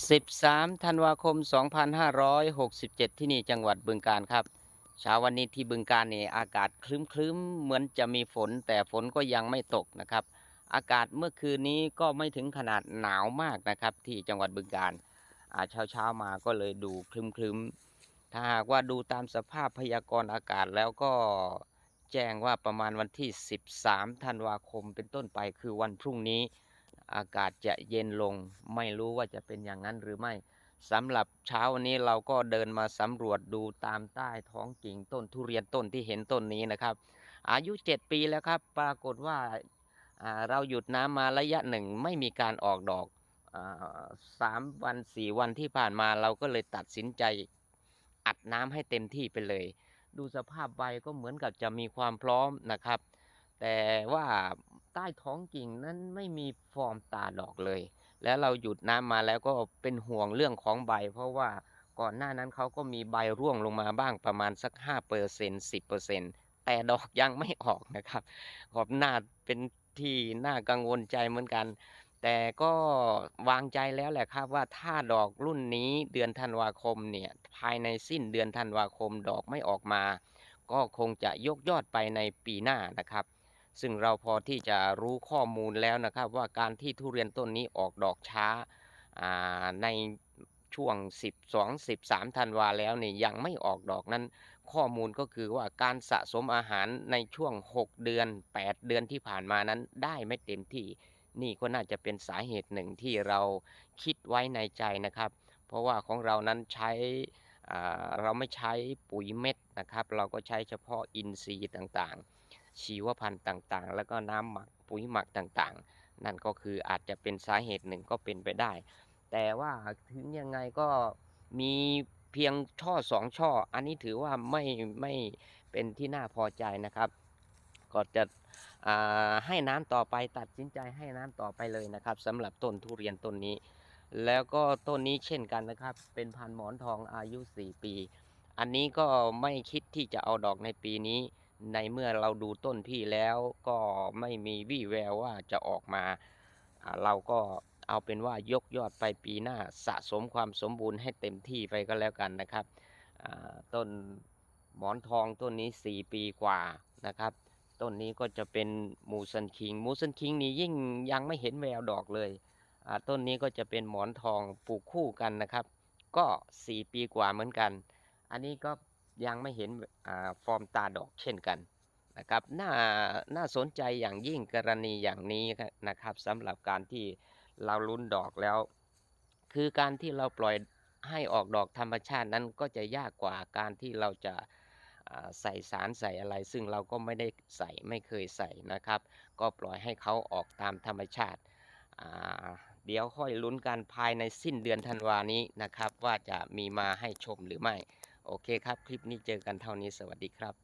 13 ธันวาคม 2567 ที่นี่จังหวัดบึงกาฬครับเช้าวันนี้ที่บึงกาฬนี่อากาศครึ้มๆเหมือนจะมีฝน แต่ฝนก็ยังไม่ตกนะครับ อากาศเมื่อคืนนี้ก็ไม่ถึงขนาดหนาวมากนะครับ ที่จังหวัดบึงกาฬอ่าเช้าๆมาก็เลยดูครึ้มๆถ้าหากว่าดูตามสภาพพยากรณ์อากาศแล้วก็แจ้งว่าประมาณวันที่ 13 ธันวาคมเป็นต้นไปคือวันพรุ่งนี้ อากาศจะเย็นลง ไม่รู้ว่าจะเป็นอย่างนั้นหรือไม่สำหรับเช้าวันนี้เราก็เดินมาสำรวจดูตามใต้ท้องกิ่งต้นทุเรียนต้นที่เห็นต้นนี้นะครับ อายุ 7 ปีแล้วครับ ปรากฏว่าเราหยุดน้ำมาระยะหนึ่งไม่มีการออกดอกสามวันสี่วันที่ผ่านมาเราก็เลยตัดสินใจอัดน้ำให้เต็มที่ไปเลย ดูสภาพใบก็เหมือนกับจะมีความพร้อมนะครับ แต่ว่า ใต้ท้องกิ่งนั้นไม่มีฟอร์มตาดอกเลย แล้วเราหยุดน้ำมาแล้วก็เป็นห่วงเรื่องของใบ เพราะว่าก่อนหน้านั้นเขาก็มีใบร่วงลงมาบ้างประมาณสัก5เปอร์เซ็นต์10เปอร์เซ็นต์แต่ดอกยังไม่ออกนะครับขอบหน้าเป็นที่น่ากังวลใจเหมือนกัน แต่ก็วางใจแล้วแหละครับว่าถ้าดอกรุ่นนี้เดือนธันวาคมเนี่ยภายในสิ้นเดือนธันวาคมดอกไม่ออกมา ก็คงจะยกยอดไปในปีหน้านะครับ ซึ่งเราพอที่จะรู้ข้อมูลแล้วนะครับ ว่าการที่ทุเรียนต้นนี้ออกดอกช้าในช่วง 12 13ธันวาแล้วเนี่ยยังไม่ออกดอกนั้น ข้อมูลก็คือว่าการสะสมอาหารในช่วง 6 เดือน 8 เดือนที่ผ่านมานั้นได้ไม่เต็มที่ นี่ก็น่าจะเป็นสาเหตุหนึ่งที่เราคิดไว้ในใจนะครับ เพราะว่าของเรานั้นใช้เราไม่ใช้ปุ๋ยเม็ดนะครับ เราก็ใช้เฉพาะอินทรีย์ต่างๆ ชีวพันธุ์ต่างๆ แล้วก็น้ำหมักปุ๋ยหมักต่างๆ นั่นก็คืออาจจะเป็นสาเหตุหนึ่งก็เป็นไปได้ แต่ว่าถึงยังไงก็มีเพียงช่อสองช่อ อันนี้ถือว่าไม่ไม่เป็นที่น่าพอใจนะครับ ก็จะให้น้ำต่อไปตัดสินใจให้น้ำต่อไปเลยนะครับสำหรับต้นทุเรียนต้นนี้ แล้วก็ต้นนี้เช่นกันนะครับ เป็นพันธุ์หมอนทองอายุ 4 ปี อันนี้ก็ไม่คิดที่จะเอาดอกในปีนี้ ในเมื่อเราดูต้นพี่แล้วก็ไม่มีวี่แววว่าจะออกมา เราก็เอาเป็นว่ายกยอดไปปีหน้าสะสมความสมบูรณ์ให้เต็มที่ไปก็แล้วกันนะครับ ต้นหมอนทองต้นนี้ 4 ปีกว่านะครับต้นนี้ก็จะเป็นมูซันคิงมูซันคิงนี่ยิ่งยังไม่เห็นแววดอกเลยต้นนี้ก็จะเป็นหมอนทองปลูกคู่กันนะครับ ก็ 4 ปีกว่าเหมือนกัน อันนี้ก็ ยังไม่เห็นอฟอร์มตาดอกเช่นกันนะครับน่าน่าสนใจอย่างยิ่งกรณีอย่างนี้นะครับสำหรับการที่เราลุ้นดอกแล้ว คือการที่เราปล่อยให้ออกดอกธรรมชาตินั้นก็จะยากกว่าการที่เราจะใส่สารใส่อะไร ซึ่งเราก็ไม่ได้ใส่ไม่เคยใส่นะครับ ก็ปล่อยให้เขาออกตามธรรมชาติาเดี๋ยวค่อยลุ้นกันภายในสิ้นเดือนธันวานี้นะครับ ว่าจะมีมาให้ชมหรือไม่ โอเคครับ คลิปนี้เจอกันเท่านี้สวัสดีครับ